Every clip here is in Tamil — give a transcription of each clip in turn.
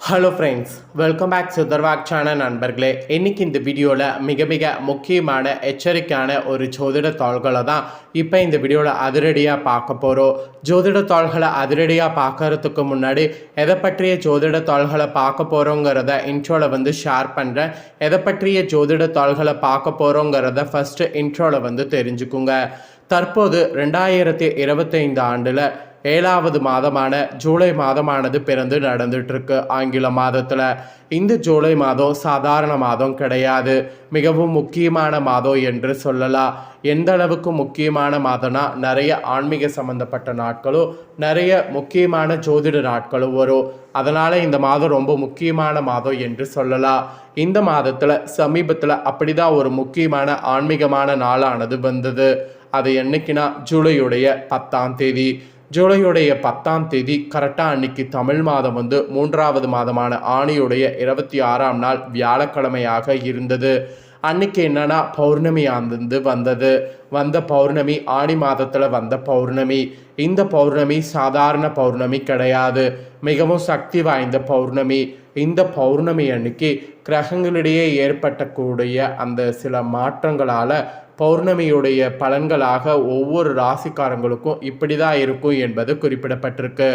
ஹலோ ஃப்ரெண்ட்ஸ் வெல்கம் பேக் சுதர்வாக் சேனல் நண்பர்களே. இன்னைக்கு இந்த வீடியோவில் மிக மிக முக்கியமான எச்சரிக்கையான ஒரு ஜோதிட தாள்களை தான் இப்போ இந்த வீடியோவில் அதிரடியாக பார்க்க போகிறோம் ஜோதிட தாள்களை அதிரடியாக பார்க்கறதுக்கு முன்னாடி எதை பற்றிய ஜோதிட தாள்களை பார்க்க போகிறோங்கிறத இன்ட்ரோவில் வந்து ஷேர் பண்ணுறேன் எதை பற்றிய ஜோதிட தாள்களை பார்க்க போகிறோங்கிறத ஃபஸ்ட்டு இன்ட்ரோவில் வந்து தெரிஞ்சுக்குங்க. தற்போது ரெண்டாயிரத்தி இருபத்தைந்து ஆண்டில் ஏழாவது மாதமான ஜூலை மாதமானது பிறந்து நடந்துட்டுருக்கு. ஆங்கில மாதத்தில் இந்த ஜூலை மாதம் சாதாரண மாதம் கிடையாது. மிகவும் முக்கியமான மாதம் என்று சொல்லலாம். எந்த அளவுக்கு முக்கியமான மாதம்னா நிறைய ஆன்மீக சம்பந்தப்பட்ட நாட்களும் நிறைய முக்கியமான ஜோதிட நாட்களும் வரும். அதனால் இந்த மாதம் ரொம்ப முக்கியமான மாதம் என்று சொல்லலாம். இந்த மாதத்தில் சமீபத்தில் அப்படி தான் ஒரு முக்கியமான ஆன்மீகமான நாளானது வந்தது. அது என்னைக்குன்னா ஜூலையுடைய பத்தாம் தேதி. ஜூலையுடைய பத்தாம் தேதி கரெக்டாக அன்னைக்கு தமிழ் மாதம் வந்து மூன்றாவது மாதமான ஆணியுடைய இருபத்தி ஆறாம் நாள் வியாழக்கிழமையாக இருந்தது. அன்னைக்கு என்னன்னா பௌர்ணமி அந்தந்து வந்தது. வந்த பௌர்ணமி ஆணி மாதத்தில் வந்த பௌர்ணமி. இந்த பௌர்ணமி சாதாரண பௌர்ணமி கிடையாது. மிகவும் சக்தி வாய்ந்த பௌர்ணமி. இந்த பௌர்ணமி அன்னைக்கு கிரகங்களிடையே ஏற்பட்டக்கூடிய அந்த சில மாற்றங்களால் பௌர்ணமியுடைய பலன்களாக ஒவ்வொரு ராசிக்காரங்களுக்கும் இப்படி தான் இருக்கும் என்பது குறிப்பிடப்பட்டிருக்கு.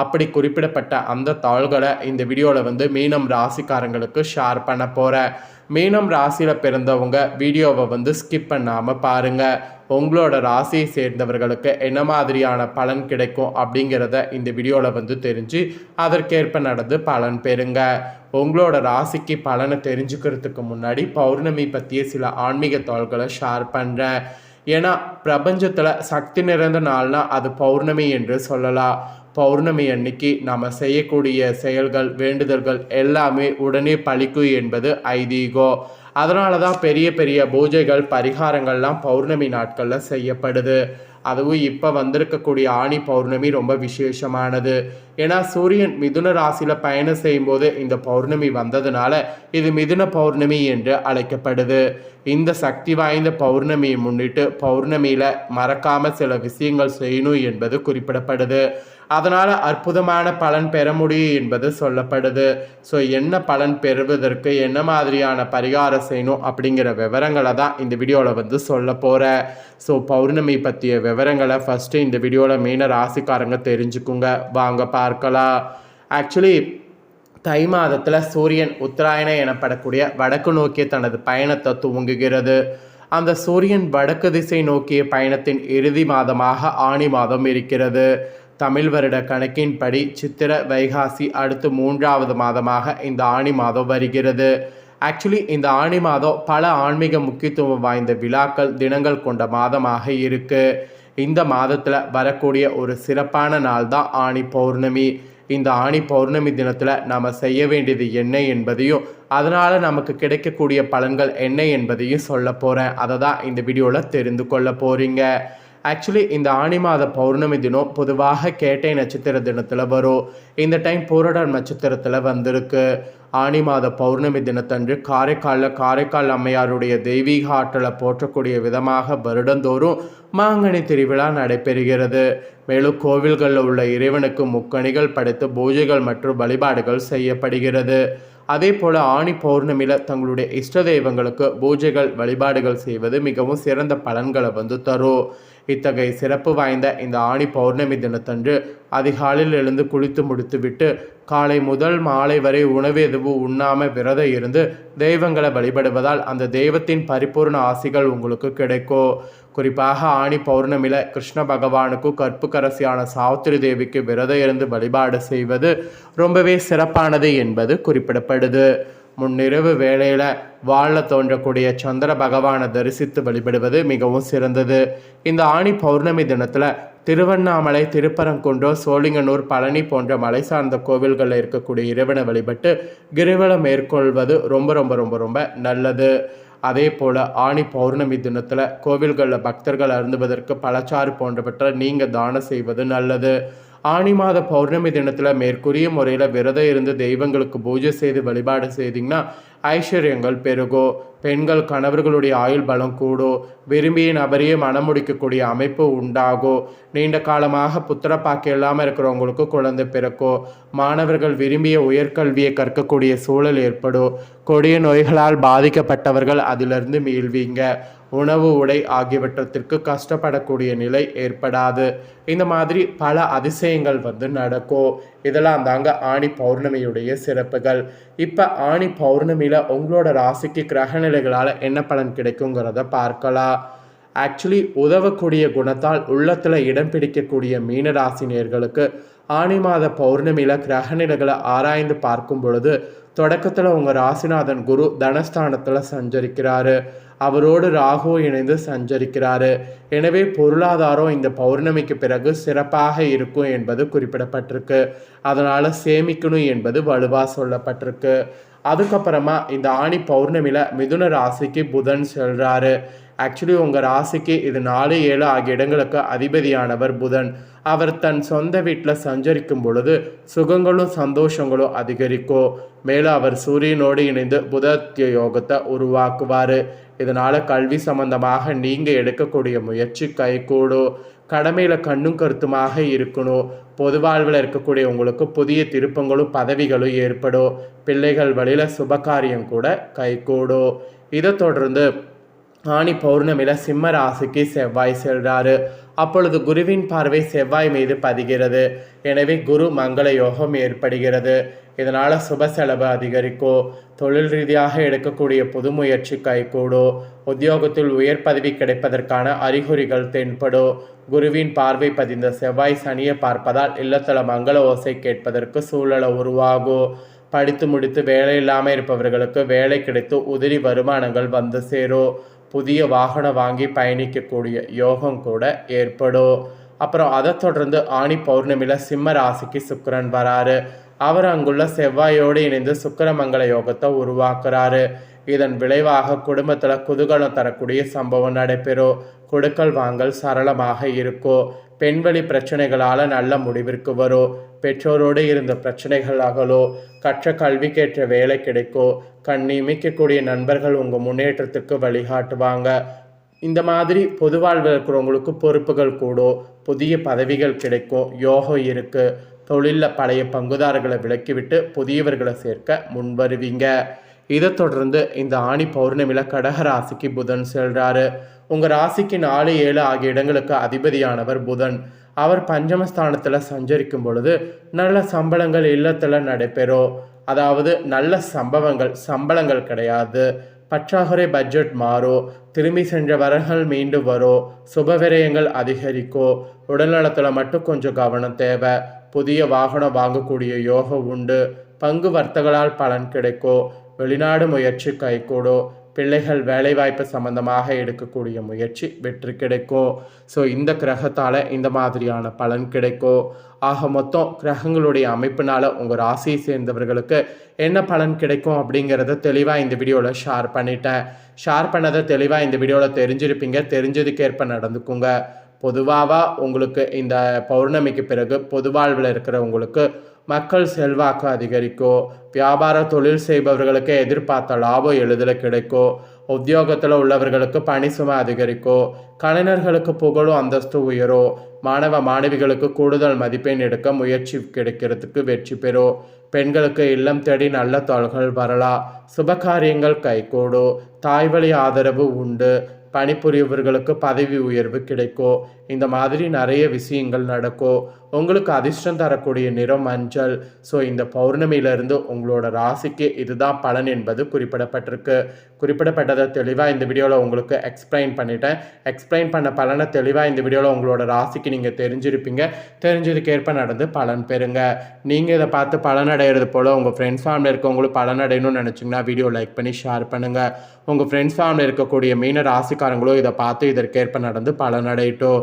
அப்படி குறிப்பிடப்பட்ட அந்த தாள்களை இந்த வீடியோவில் வந்து மீனம் ராசிக்காரங்களுக்கு ஷேர் பண்ண போகிறேன் மீனம் ராசியில் பிறந்தவங்க வீடியோவை வந்து ஸ்கிப் பண்ணாமல் பாருங்கள் உங்களோட ராசியை சேர்ந்தவர்களுக்கு என்ன மாதிரியான பலன் கிடைக்கும் அப்படிங்கிறத இந்த வீடியோவில் வந்து தெரிஞ்சு அதற்கேற்ப நடந்து பலன் பெறுங்க. உங்களோட ராசிக்கு பலனை தெரிஞ்சுக்கிறதுக்கு முன்னாடி பௌர்ணமி பற்றிய சில ஆன்மீக தாள்களை ஷேர் பண்ணுறேன் ஏன்னா பிரபஞ்சத்தில் சக்தி நிறைந்த நாள்னா அது பௌர்ணமி என்று சொல்லலாம். பௌர்ணமி அன்னைக்கு நம்ம செய்யக்கூடிய செயல்கள் வேண்டுதல்கள் எல்லாமே உடனே பழிக்கும் என்பது ஐதீகம். அதனால தான் பெரிய பெரிய பூஜைகள் பரிகாரங்கள்லாம் பௌர்ணமி நாட்களில் செய்யப்படுது. அதுவும் இப்போ வந்திருக்கக்கூடிய ஆணி பௌர்ணமி ரொம்ப விசேஷமானது. ஏன்னா சூரியன் மிதுன ராசியில் பயணம் செய்யும்போது இந்த பௌர்ணமி வந்ததுனால இது மிதுன பௌர்ணமி என்று அழைக்கப்படுது. இந்த சக்தி வாய்ந்த பௌர்ணமியை முன்னிட்டு பௌர்ணமியில் மறக்காமல் சில விஷயங்கள் செய்யணும் என்பது குறிப்பிடப்படுது. அதனால் அற்புதமான பலன் பெற முடியும் என்பது சொல்லப்படுது. ஸோ என்ன பலன் பெறுவதற்கு என்ன மாதிரியான பரிகாரம் செய்யணும் அப்படிங்கிற விவரங்களை தான் இந்த வீடியோவில் வந்து சொல்ல போகிறேன் ஸோ பௌர்ணமி பற்றிய விவரங்களை ஃபஸ்ட்டு இந்த வீடியோவில் மீன ராசிக்காரங்க தெரிஞ்சுக்குங்க. வாங்க பார்க்கலாம். ஆக்சுவலி தை மாதத்தில் சூரியன் உத்தராயணம் எனப்படக்கூடிய வடக்கு நோக்கிய தனது பயணத்தை துவங்குகிறது. அந்த சூரியன் வடக்கு திசை நோக்கிய பயணத்தின் இறுதி மாதமாக ஆணி மாதம் இருக்கிறது. தமிழ் வருட கணக்கின்படி சித்திர வைகாசி அடுத்து மூன்றாவது மாதமாக இந்த ஆணி மாதம் வருகிறது. ஆக்சுவலி இந்த ஆணி மாதம் பல ஆன்மீக முக்கியத்துவம் வாய்ந்த விழாக்கள் தினங்கள் கொண்ட மாதமாக இருக்குது இந்த மாதத்தில் வரக்கூடிய ஒரு சிறப்பான நாள் தான் ஆணி பௌர்ணமி. இந்த ஆணி பௌர்ணமி தினத்தில் நாம் செய்ய வேண்டியது என்ன என்பதையும் அதனால் நமக்கு கிடைக்கக்கூடிய பலன்கள் என்ன என்பதையும் சொல்ல போகிறேன் அதை தான் இந்த வீடியோவில் தெரிந்து கொள்ள போகிறீங்க ஆக்சுவலி இந்த ஆணி மாத பௌர்ணமி தினம் பொதுவாக கேட்டை நட்சத்திர தினத்தில் வரும். இந்த டைம் பூரடன் நட்சத்திரத்தில் வந்திருக்கு. ஆணி மாத பௌர்ணமி தினத்தன்று காரைக்காலில் காரைக்கால் அம்மையாருடைய தெய்வீக ஆற்றலை போற்றக்கூடிய விதமாக வருடந்தோறும் மாங்கனி திருவிழா நடைபெறுகிறது. மேலும் கோவில்களில் உள்ள இறைவனுக்கு முக்கணிகள் படைத்து பூஜைகள் மற்றும் வழிபாடுகள் செய்யப்படுகிறது. அதே போல் ஆணி பௌர்ணமியில் தங்களுடைய இஷ்ட தெய்வங்களுக்கு பூஜைகள் வழிபாடுகள் செய்வது மிகவும் சிறந்த பலன்களை வந்து தரும். இத்தகைய சிறப்பு வாய்ந்த இந்த ஆணி பௌர்ணமி தினத்தன்று அதிகாலையில் எழுந்து குளித்து முடித்துவிட்டு காலை முதல் மாலை வரை உணவு எதுவும் உண்ணாம விரதம் இருந்து தெய்வங்களை வழிபடுவதால் அந்த தெய்வத்தின் பரிபூர்ண ஆசிகள் உங்களுக்கு கிடைக்கும் குறிப்பாக ஆணி பௌர்ணமியில் கிருஷ்ண பகவானுக்கும் கற்புக்கரசியான சாவித்திரி தேவிக்கு விரதம் இருந்து வழிபாடு செய்வது ரொம்பவே சிறப்பானது என்பது குறிப்பிடப்படுது. முன்னிரவு வேளையில் வாழ தோன்றக்கூடிய சந்திர பகவானை தரிசித்து வழிபடுவது மிகவும் சிறந்தது. இந்த ஆணி பௌர்ணமி தினத்தில் திருவண்ணாமலை திருப்பரங்குன்றம் சோழிங்கனூர் பழனி போன்ற மலை சார்ந்த கோவில்களில் இருக்கக்கூடிய இறைவனை வழிபட்டு கிரிவலம் மேற்கொள்வது ரொம்ப ரொம்ப ரொம்ப ரொம்ப நல்லது. அதே போல் ஆணி பௌர்ணமி தினத்தில் கோவில்களில் பக்தர்கள் அருந்துவதற்கு பழச்சாறு போன்றவற்றை நீங்கள் தானம் செய்வது நல்லது. ஆனி மாத பௌர்ணமி தினத்தில் மேற்கூறிய முறையில் விரதம் இருந்து தெய்வங்களுக்கு பூஜை செய்து வழிபாடு செய்தீங்கன்னா ஐஸ்வர்யங்கள் பெருகும் பெண்கள் கணவர்களுடைய ஆயுள் பலம் கூடும் விரும்பிய நபரையே மனம் முடிக்கக்கூடிய அமைப்பு உண்டாகும் நீண்ட காலமாக புத்திர பாக்கி இல்லாமல் இருக்கிறவங்களுக்கு குழந்தை பிறக்கும் மாணவர்கள் விரும்பிய உயர்கல்வியை கற்கக்கூடிய சூழல் ஏற்படும் கொடிய நோய்களால் பாதிக்கப்பட்டவர்கள் அதிலிருந்து மீள்வீங்க. உணவு உடை ஆகியவற்றத்திற்கு கஷ்டப்படக்கூடிய நிலை ஏற்படாது. இந்த மாதிரி பல அதிசயங்கள் வந்து நடக்கும். இதெல்லாம் தாங்க ஆணி பௌர்ணமியுடைய சிறப்புகள். இப்போ ஆணி பௌர்ணமியில் உங்களோட ராசிக்கு கிரக நிலைகளால் என்ன பலன் கிடைக்குங்கிறத பார்க்கலாம். ஆக்சுவலி உதவக்கூடிய குணத்தால் உள்ளத்தில் இடம் பிடிக்கக்கூடிய மீன ராசினியர்களுக்கு ஆணி மாத பௌர்ணமியில் கிரகநிலைகளை ஆராய்ந்து பார்க்கும் பொழுது தொடக்கத்தில் உங்கள் ராசிநாதன் குரு தனஸ்தானத்தில் சஞ்சரிக்கிறாரு. அவரோடு ராகு இணைந்து சஞ்சரிக்கிறாரு. எனவே பொருளாதாரம் இந்த பௌர்ணமிக்கு பிறகு சிறப்பாக இருக்கும் என்பது குறிப்பிடப்பட்டிருக்கு. அதனால் சேமிக்கணும் என்பது வலுவாக சொல்லப்பட்டிருக்கு. அதுக்கப்புறமா இந்த ஆணி பௌர்ணமியில் மிதுன ராசிக்கு புதன் செல்றாரு. ஆக்சுவலி உங்கள் ராசிக்கு இது நாலு ஏழு ஆகிய இடங்களுக்கு அதிபதியானவர் புதன். அவர் தன் சொந்த வீட்டில் சஞ்சரிக்கும் பொழுது சுகங்களும் சந்தோஷங்களும் அதிகரிக்கும். மேலும் அவர் சூரியனோடு இணைந்து புதத்திய யோகத்தை உருவாக்குவார். இதனால் கல்வி சம்பந்தமாக நீங்கள் எடுக்கக்கூடிய முயற்சி கைகூடும் கடமையில் கண்ணும் கருத்துமாக இருக்கணும். பொது வாழ்வில் இருக்கக்கூடிய உங்களுக்கு புதிய திருப்பங்களும் பதவிகளும் ஏற்படும். பிள்ளைகள் வழியில் சுபகாரியம் கூட கைகூடும் இதை தொடர்ந்து ஆணி பௌர்ணமியில் சிம்ம ராசிக்கு செவ்வாய் செல்றாரு. அப்பொழுது குருவின் பார்வை செவ்வாய் மீது பதிகிறது. எனவே குரு மங்கள யோகம் ஏற்படுகிறது. இதனால் சுப செலவு அதிகரிக்கோ தொழில் ரீதியாக எடுக்கக்கூடிய புது முயற்சி கைகூடோ உத்தியோகத்தில் உயர் பதவி கிடைப்பதற்கான அறிகுறிகள் தென்படும் குருவின் பார்வை பதிந்த செவ்வாய் சனியை பார்ப்பதால் இல்லத்தல மங்கள ஓசை கேட்பதற்கு சூழலை உருவாகும் படித்து முடித்து வேலை இல்லாமல் இருப்பவர்களுக்கு வேலை கிடைத்து உதிரி வருமானங்கள் வந்து சேரும் புதிய வாகனம் வாங்கி பயணிக்கக்கூடிய யோகம் கூட ஏற்படும் அப்புறம் அதை தொடர்ந்து ஆணி பௌர்ணமியில் சிம்ம ராசிக்கு சுக்கிரன் வராரு. அவர் அங்குள்ள செவ்வாயோடு இணைந்து சுக்கிரமங்கல யோகத்தை உருவாக்குறாரு. இதன் விளைவாக குடும்பத்தில் குதூகலம் தரக்கூடிய சம்பவம் நடைபெறும். கொடுக்கல் வாங்கல் சரளமாக இருக்கும். பெண்வழி பிரச்சனைகளால் நல்ல முடிவிற்கு வரும். பெற்றோரோடு இருந்த பிரச்சனைகள் அகலோ கற்ற கல்விக்கேற்ற வேலை கிடைக்கும். கண் நியமிக்கக்கூடிய நண்பர்கள் உங்கள் முன்னேற்றத்துக்கு வழிகாட்டுவாங்க. இந்த மாதிரி பொது வாழ்வில் இருக்கிறவங்களுக்கு பொறுப்புகள் கூடும். புதிய பதவிகள் கிடைக்கும். யோகம் இருக்குது தொழிலில் பழைய பங்குதாரர்களை விலக்கிவிட்டு புதியவர்களை சேர்க்க முன்வருவீங்க. இதை தொடர்ந்து இந்த ஆணி பௌர்ணமியில் கடக ராசிக்கு புதன் செல்றாரு. உங்கள் ராசிக்கு நாலு ஏழு ஆகிய இடங்களுக்கு அதிபதியானவர் புதன். அவர் பஞ்சமஸ்தானத்தில் சஞ்சரிக்கும் பொழுது நல்ல சம்பளங்கள் இல்லத்தில் நடைபெறும். அதாவது நல்ல சம்பவங்கள் சம்பளங்கள் கிடையாது. பற்றாக்குறை பட்ஜெட் மாறும். திரும்பி சென்ற வரங்கள் மீண்டும் வரும். சுப விரயங்கள் அதிகரிக்கும். உடல்நலத்தில் மட்டும் கொஞ்சம் கவனம் தேவை. புதிய வாகனம் வாங்கக்கூடிய யோகம் உண்டு. பங்கு வர்த்தகளால் பலன் கிடைக்கும் வெளிநாடு முயற்சி கைகூடோ பிள்ளைகள் வேலைவாய்ப்பு சம்பந்தமாக எடுக்கக்கூடிய முயற்சி வெற்றி கிடைக்கும் ஸோ இந்த கிரகத்தால் இந்த மாதிரியான பலன் கிடைக்கும் ஆக மொத்தம் கிரகங்களுடைய அமைப்பினால் உங்கள் ராசியை சேர்ந்தவர்களுக்கு என்ன பலன் கிடைக்கும் அப்படிங்கிறத தெளிவாக இந்த வீடியோவில் ஷேர் பண்ணிட்டேன். ஷேர் பண்ணதை தெளிவாக இந்த வீடியோவில் தெரிஞ்சிருப்பீங்க. தெரிஞ்சதுக்கேற்ப நடந்துக்குங்க. பொதுவாக உங்களுக்கு இந்த பௌர்ணமிக்கு பிறகு பொதுவாழ்வில் இருக்கிறவங்களுக்கு மக்கள் செல்வாக்கு அதிகரிக்கும் வியாபார தொழில் செய்பவர்களுக்கு எதிர்பார்த்த லாபம் எளிதில் கிடைக்கும் உத்தியோகத்தில் உள்ளவர்களுக்கு பணி சுமை அதிகரிக்கும் கலைஞர்களுக்கு புகழும் அந்தஸ்து உயரும் மாணவ மாணவிகளுக்கு கூடுதல் மதிப்பெண் எடுக்க முயற்சி கிடைக்கிறதுக்கு வெற்றி பெறும் பெண்களுக்கு இல்லம் தேடி நல்ல தொல்கள் வரலாம் சுபகாரியங்கள் கைகூடும் தாய்வழி ஆதரவு உண்டு பணிபுரியவர்களுக்கு பதவி உயர்வு கிடைக்கும் இந்த மாதிரி நிறைய விஷயங்கள் நடக்கும் உங்களுக்கு அதிர்ஷ்டம் தரக்கூடிய நிறம் மஞ்சள். ஸோ இந்த பௌர்ணமியிலிருந்து உங்களோட ராசிக்கு இதுதான் பலன் என்பது குறிப்பிடப்பட்டிருக்கு. குறிப்பிடப்பட்டதை தெளிவாக இந்த வீடியோவில் உங்களுக்கு எக்ஸ்பிளைன் பண்ணிட்டேன். எக்ஸ்பிளைன் பண்ண பலனை தெளிவாக இந்த வீடியோவில் உங்களோட ராசிக்கு நீங்கள் தெரிஞ்சிருப்பீங்க. தெரிஞ்சதுக்கேற்ப நடந்து பலன் பெறுங்க. நீங்கள் இதை பார்த்து பலன் அடையிறது போல் உங்கள் ஃப்ரெண்ட்ஸ் ஃபேமிலி இருக்கவங்களும் பலன் அடையணும்னு நினச்சிங்கன்னா வீடியோ லைக் பண்ணி ஷேர் பண்ணுங்கள் உங்கள் ஃப்ரெண்ட்ஸ் ஃபேமிலி இருக்கக்கூடிய மீன ராசிக்காரங்களும் இதை பார்த்து இதற்கேற்ப நடந்து பலன் அடையட்டும்.